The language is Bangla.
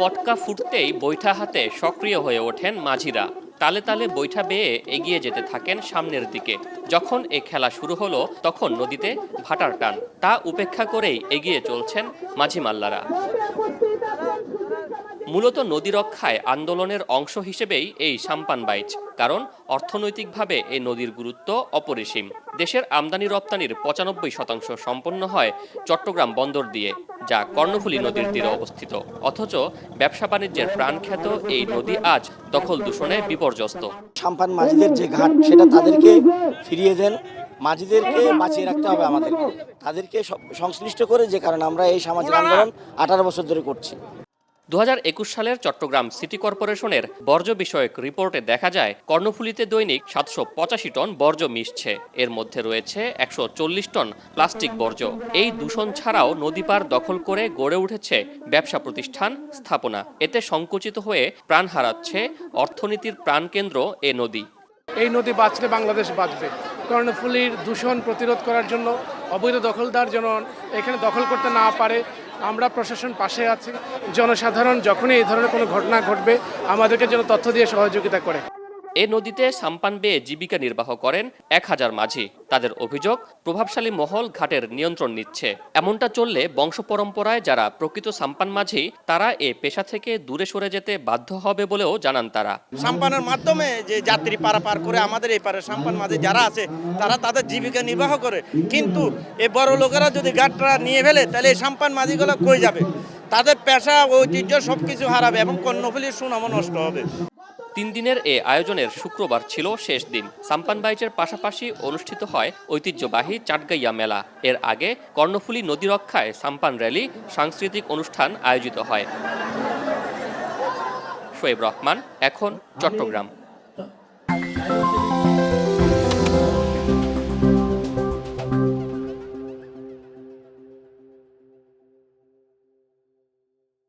পটকা ফুটতেই বৈঠা হাতে সক্রিয় হয়ে ওঠেন মাঝিরা। তালে তালে বৈঠা বেয়ে এগিয়ে যেতে থাকেন সামনের দিকে। যখন এ খেলা শুরু হলো, তখন নদীতে ভাটার টান। তা উপেক্ষা করেই এগিয়ে চলছেন মাঝি মাল্লারা। মূলত নদী রক্ষায় আন্দোলনের অংশ হিসেবেই এই সাম্পান বাইচ, কারণ অর্থনৈতিকভাবে এই নদীর গুরুত্ব অপরিসীম। দেশের আমদানি রপ্তানির পঁচানব্বই শতাংশ সম্পন্ন হয় চট্টগ্রাম বন্দর দিয়ে। যা কর্ণফুলী নদীর তীরে অবস্থিত। অথচ ব্যবসা বাণিজ্যের প্রাণখ্যাত এই নদী আজ দখল দূষণে বিপর্যস্ত। সাম্পান মাঝিদের যে ঘাট, সেটা তাদেরকে ফিরিয়ে দেন। মাঝিদেরকে বাঁচিয়ে রাখতে হবে আমাদের তাদেরকে সংশ্লিষ্ট করে যে কারণে আমরা এই সামাজিক আন্দোলন আঠারো বছর ধরে করছি। দু হাজার একুশ সালের চট্টগ্রাম সিটি কর্পোরেশনের বর্জ্য বিষয়ক রিপোর্টে দেখা যায়, কর্ণফুলীতে দৈনিক সাতশো পঁচাশি টন বর্জ্য মিশছে। এর মধ্যে রয়েছে একশো চল্লিশ টন প্লাস্টিক বর্জ্য। এই দূষণ ছাড়াও নদী পার দখল করে গড়ে উঠেছে ব্যবসা প্রতিষ্ঠান, স্থাপনা। এতে সংকুচিত হয়ে প্রাণ হারাচ্ছে অর্থনীতির প্রাণকেন্দ্র এ নদী। এই নদী বাঁচলে বাংলাদেশ বাঁচবে। কর্ণফুলীর দূষণ প্রতিরোধ করার জন্য অবৈধ দখলদার যেন এখানে দখল করতে না পারে আমরা প্রশাসন পাশে আছি। জনসাধারণ, যখনই এই ধরনের কোনো ঘটনা ঘটবে, আমাদেরকে যেন তথ্য দিয়ে সহযোগিতা করে। এ নদীতে সাম্পান বেয়ে জীবিকা নির্বাহ করেন এক হাজার মাঝি। তাদের অভিযোগ, প্রভাবশালী মহল ঘাটের নিয়ন্ত্রণ নিচ্ছে। এমনটা চললে বংশ পরম্পরায় যারা প্রকৃত সাম্পান মাঝি, তারা এ পেশা থেকে দূরে সরে যেতে বাধ্য হবে বলেও জানান তারা। সাম্পানের মাধ্যমে যে যাত্রী পারাপার করে আমাদের এই পারে সাম্পান মাঝে যারা আছে, তারা তাদের জীবিকা নির্বাহ করে। কিন্তু এই বড় লোকেরা যদি ঘাটটা নিয়ে ফেলে, তাহলে এই সাম্পান মাঝিগুলো কই যাবে? তাদের পেশা, ঐতিহ্য সব কিছু হারাবে এবং কর্ণফুলির সুনামও নষ্ট হবে। তিন দিনের এ আয়োজনের শুক্রবার ছিল শেষ দিন। সাম্পান বাইচের পাশাপাশি অনুষ্ঠিত হয় ঐতিহ্যবাহী চাটগাইয়া মেলা। এর আগে কর্ণফুলী নদী রক্ষায় সাম্পান র্যালি, সাংস্কৃতিক অনুষ্ঠান আয়োজিত হয়। শোয়েব রহমান, এখন চট্টগ্রাম।